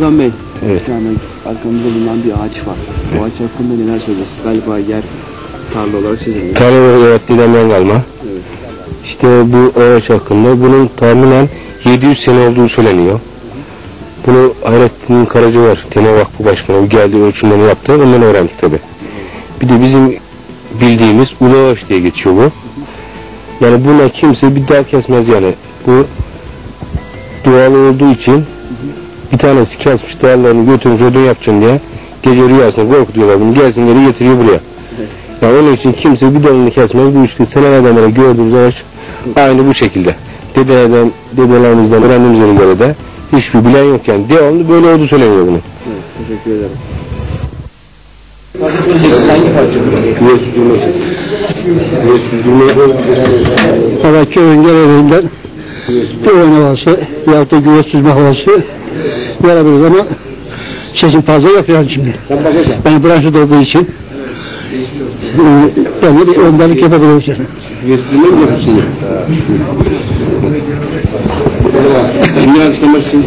Hakan Bey, Evet. yani arkamızda bulunan bir ağaç var. Bu ağaç hakkında neler söylüyorsunuz? Galiba yer tarla olarak sizin. Tarla evet dedemden kalma. Evet. İşte bu ağaç hakkında bunun tahminen 700 sene olduğu söyleniyor. Bunu Hayrettin Karaca var, Tema Vakfı Başkanı. Geldi ölçümlerini yaptı. Ondan öğrendik tabi. Bir de bizim bildiğimiz ulu ağaç diye geçiyor bu. Yani buna kimse bir dal kesmez yani. Bu doğal olduğu için bir tanesi kesmiş dallarını götürmüş odun yapacaksın diye gece rüyasında korkutuyorlar bunu gelsin geri getiriyor buraya. Yani onun için kimse bir dalını kesmez. Bu işte senelerden beri gördüğümüz ağaç aynı bu şekilde. Dedelerden, dedelerimizden öğrendiğimize göre de hiçbir bilen yok yani. Devamlı böyle oldu söyleniyor bunu. Evet, teşekkür ederim. Güve sürdürme Güve sürdürme Valla köyün gereğinden güven havası yahut da güve süzme havası verebiliriz ama sesim fazla yani şimdi. Ben branşta olduğu için e, ben de bir önderlik yapabiliriz sürdürme mi yapıyorsun şimdi? Şimdi alıştırma şimdi.